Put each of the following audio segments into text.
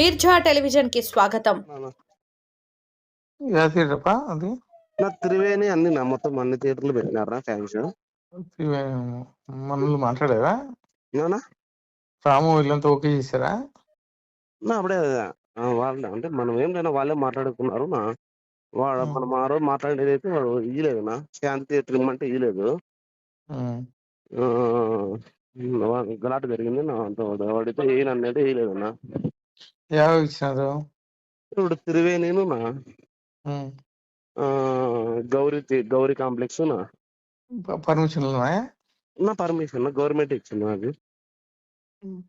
మీర్జా టెలివిజన్కి స్వాగతం అది? నా త్రివేణి అన్ని నా మొత్తం అన్ని థియేటర్లు పెట్టినారా ఫ్యాన్స్? మనల్ని మాట్లాడారా నానా. రాము వీళ్ళంతా ఓకే చేశారా? నా అప్పుడే వాళ్ళే అంటే మనం ఏం లేనా వాళ్ళే మాట్లాడుకున్నారు నా. వాడు. మనం ఆ రోజు మాట్లాడేది అయితే వాడు ఇయ్యలేదు నా. శాంతి థియేటర్ ఇమ్మంటే ఇయ్యలేదు. గలాట జరిగింది నా. అంత వాడు వాడితే ఏ నన్ను అయితే వేయలేదు నా. యావ ఇచ్చినారు ఇప్పుడు త్రివేణిను గౌరీ గౌరీ కాంప్లెక్స్ నా ప- పర్మిషన్లు ఉన్నాయా నా పర్మిషన్ గవర్నమెంట్ ఇచ్చింది నాకు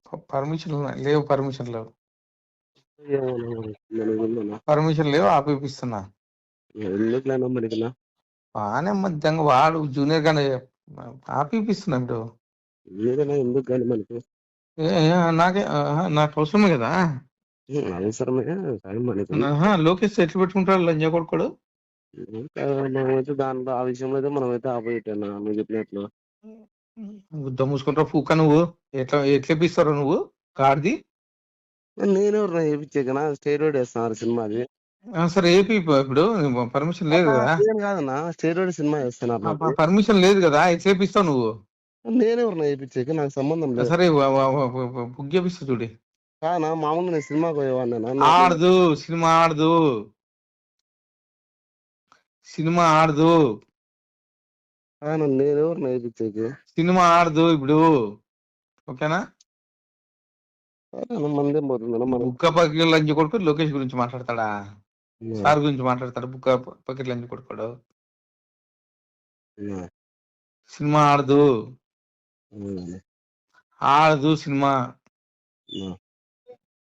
ప- పర్మిషన్లు ఉన్నాయి లేవు పర్మిషన్ లేవు. పర్మిషన్ లేవు ఆపిపిస్తున్నా. ఎందుకు లేనా మనకి బాగానే మధ్యంగా వాడు జూనియర్ గానే ఆపిపిస్తున్నా ఇప్పుడు. ఏదైనా ఎందుకు కానీ మనకి? నాకే నాకు అవసరమే కదా? అవసరమే లోకేష్ ఎట్లు పెట్టుకుంటాడు లంజా కొడుకోడు? మనమైతే దాంట్లో ఆ విషయంలో అయితే మనమైతే ఆపోజిట్ అన్న నువ్వు చెప్పినట్లు గుద్ద మూసుకుంటావు పూక నువ్వు? ఎట్లా ఎట్లా ఇప్పిస్తావు నువ్వు? కార్ది? నేనెవరు చేయించాకనా స్టేరోయిడ్ వేస్తున్నారు సినిమాది సరే ఏపీ ఇప్పుడు పర్మిషన్ లేదు కదా. నేను కాదన్నా స్టేరోయిడ్ సినిమా వేస్తున్నారు పర్మిషన్ లేదు కదా ఎట్లా ఇప్పిస్తావు నువ్వు. నేనెవరు వేయించాక నాకు సంబంధం లేదు. సరే బుక్ చేపిస్తా చూడి. కానా? మామూలుగా నేను సినిమాకి పోయేవాడినా ఆడదు సినిమా ఆడదు. సినిమా ఆడదు. కానా నేనెవరు వేయించాక? సినిమా ఆడదు ఇప్పుడు. ఓకేనా? మందేం మనం బుక్క పకెట్ లంచ్ కొడుకు లోకేష్ గురించి మాట్లాడతాడా? సార్ గురించి మాట్లాడతాడు? బుక్క పకెట్ లంచ్ కొడుకోడు. సినిమా ఆడదు. ఆడదు సినిమా.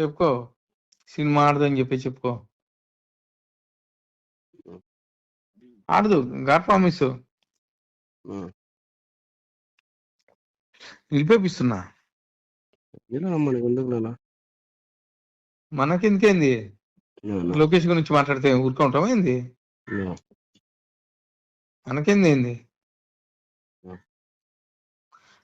చెప్పుకో. సినిమా ఆడదు అని చెప్పి చెప్పుకో. ఆడదు. God promise. నిలిపేపిస్తున్నా. మనకి ఎందుకు నాన్న? మనకెందుకేంది? అవును. లోకేష్ గురించి మాట్లాడితే ఊరుకుంటామా ఏంది. మనకేంది ఏంది.